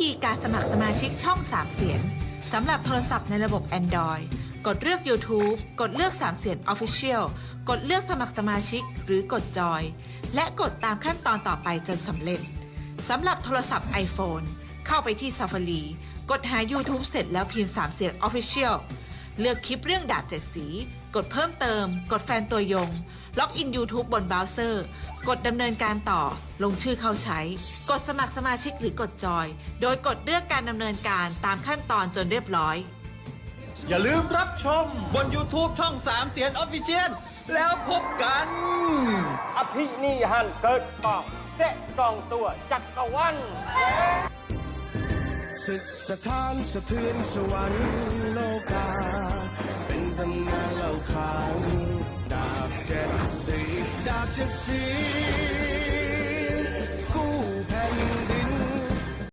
ธีการสมัครสมาชิกช่อง 3 เสียงสำหรับโทรศัพท์ในระบบ Android กดเลือก YouTube กดเลือก 3 เสียง Official กดเลือกสมัครสมาชิกหรือกดจอย และกดตามขั้นตอนต่อไปจนสำเร็จสำหรับโทรศัพท์ iPhone เข้าไปที่ Safari กดหา YouTube เสร็จแล้วพิมพ์ 3 เสียง Official เลือกคลิปเรื่องดาบเจ็ดสี กดเพิ่มเติม กดแฟนตัวยง ล็อกอิน YouTube บนเบราว์เซอร์ กดดำเนินการต่อ ลงชื่อเข้าใช้ กดสมัครสมาชิกหรือกดจอย โดยกดเลือกการดำเนินการตามขั้นตอนจนเรียบร้อย อย่าลืมรับชมบน YouTube ช่อง 3 เสียนออฟฟิเชียลแล้วพบกัน อภินิหันเกิดปอกเสะกองตัวจักรวาลศึกสถานสะเทือนสวรรค์โลกา เป็นตำนานเล่าขาน ดา